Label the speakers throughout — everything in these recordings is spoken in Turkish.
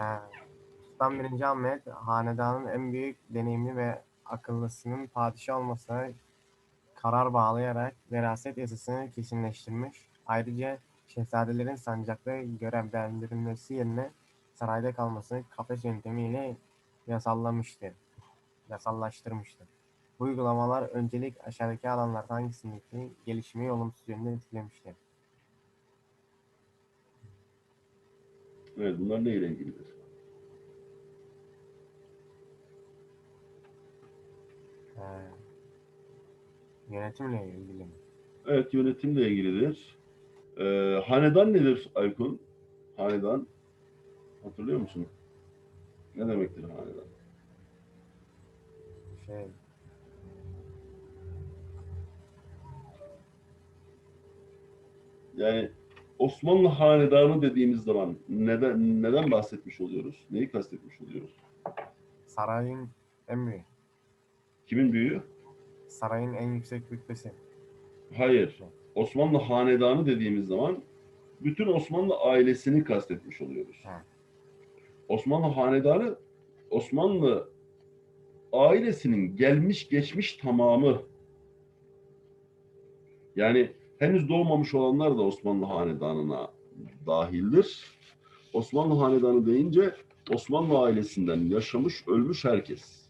Speaker 1: Sultan 1. Ahmet, hanedanın en büyük deneyimli ve akıllısının padişah olmasına karar bağlayarak veraset yasasını kesinleştirmiş. Ayrıca şehzadelerin sancakta görevlendirilmesi yerine sarayda kalmasını kafes yöntemiyle yasallamıştır. Yasallaştırmıştır. Bu uygulamalar öncelik aşağıdaki alanlarda hangisindeki gelişmeyi olumsuz yönde etkilemiştir?
Speaker 2: Evet bunlar neyle ilgilidir?
Speaker 1: Yönetimle ilgili mi?
Speaker 2: Evet yönetimle ilgilidir. Ee, hanedan nedir Aykun? Hanedan hatırlıyor musun? Ne demektir hanedan?
Speaker 1: Şey,
Speaker 2: Yani Osmanlı hanedanı dediğimiz zaman neden neden bahsetmiş oluyoruz? Neyi kastetmiş oluyoruz?
Speaker 1: sarayın en büyük,
Speaker 2: Kimin büyüğü?
Speaker 1: sarayın en yüksek rütbesi.
Speaker 2: Hayır. Osmanlı hanedanı dediğimiz zaman bütün Osmanlı ailesini kastetmiş oluyoruz.
Speaker 1: Ha.
Speaker 2: Osmanlı hanedanı Osmanlı ailesinin gelmiş geçmiş tamamı. Yani henüz doğmamış olanlar da Osmanlı hanedanına dahildir. Osmanlı hanedanı deyince Osmanlı ailesinden yaşamış, ölmüş herkes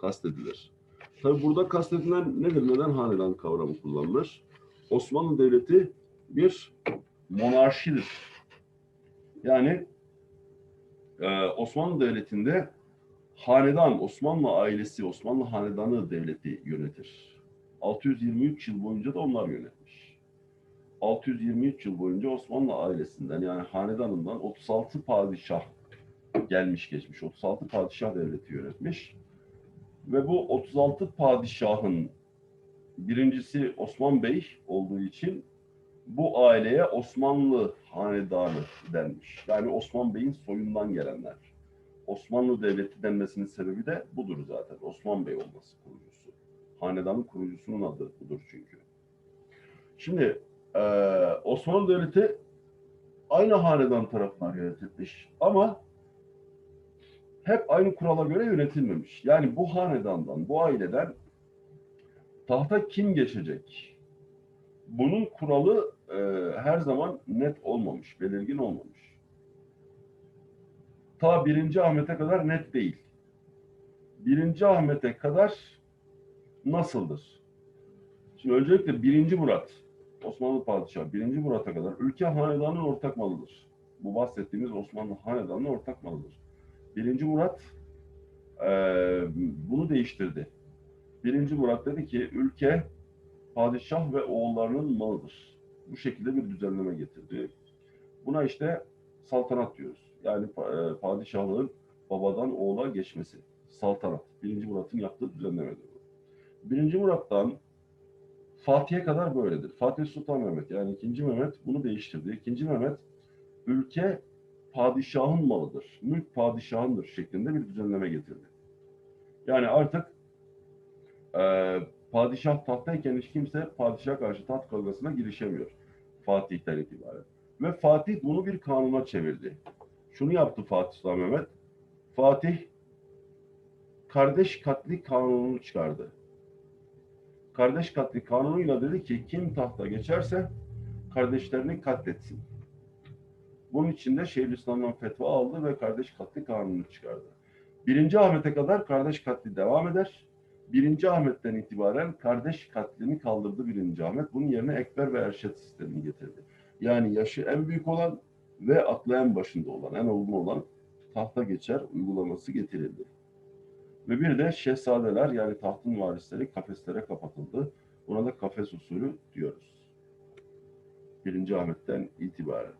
Speaker 2: kastedilir. Tabi burada kastedilen nedir? Neden hanedan kavramı kullanılır? Osmanlı Devleti bir monarşidir. Yani e, Osmanlı Devleti'nde hanedan, Osmanlı ailesi, Osmanlı hanedanı devleti yönetir. 623 yıl boyunca da onlar yönetmiş. 623 yıl boyunca Osmanlı ailesinden yani hanedanından 36 padişah gelmiş geçmiş. 36 padişah devleti yönetmiş. Ve bu 36 padişahın birincisi Osman Bey olduğu için bu aileye Osmanlı hanedanı denmiş. Yani Osman Bey'in soyundan gelenler. Osmanlı Devleti denmesinin sebebi de budur zaten. Osman Bey olması kurucusu. Hanedanın kurucusunun adı budur çünkü. Şimdi Osmanlı Devleti aynı hanedan tarafından yönetilmiş ama hep aynı kurala göre yönetilmemiş. Yani bu hanedandan, bu aileden tahta kim geçecek? Bunun kuralı e, her zaman net olmamış, belirgin olmamış. Ta 1. Ahmet'e kadar net değil. 1. Ahmet'e kadar nasıldır? Şimdi öncelikle 1. Murat, Osmanlı Padişahı 1. Murat'a kadar ülke hanedanın ortak malıdır. Bu bahsettiğimiz Osmanlı hanedanın ortak malıdır. 1. Murat e, bunu değiştirdi. Birinci Murat dedi ki ülke padişah ve oğullarının malıdır. Bu şekilde bir düzenleme getirdi. Buna işte saltanat diyoruz. Yani e, padişahlığın babadan oğula geçmesi. Saltanat. Birinci Murat'ın yaptığı düzenlemedir bu. Birinci Murat'tan Fatih'e kadar böyledir. Fatih Sultan Mehmet yani ikinci Mehmet bunu değiştirdi. İkinci Mehmet ülke padişahın malıdır. Mülk padişahındır şeklinde bir düzenleme getirdi. Yani artık ee, padişah tahttayken hiç kimse padişaha karşı taht kavgasına girişemiyor. Fatih'ten itibaren. Ve Fatih bunu bir kanuna çevirdi. Şunu yaptı Fatih Sultan Mehmet. Fatih kardeş katli kanununu çıkardı. Kardeş katli kanunuyla dedi ki kim tahta geçerse kardeşlerini katletsin. Bunun için de Şeyhülislam'dan fetva aldı ve kardeş katli kanunu çıkardı. Birinci Ahmet'e kadar kardeş katli devam eder. Birinci Ahmet'ten itibaren kardeş katlini kaldırdı birinci Ahmet. Bunun yerine Ekber ve Erşet sistemini getirdi. Yani yaşı en büyük olan ve aklı en başında olan, en olgun olan tahta geçer uygulaması getirildi. Ve bir de şehzadeler yani tahtın varisleri kafeslere kapatıldı. Buna da kafes usulü diyoruz. Birinci Ahmet'ten itibaren.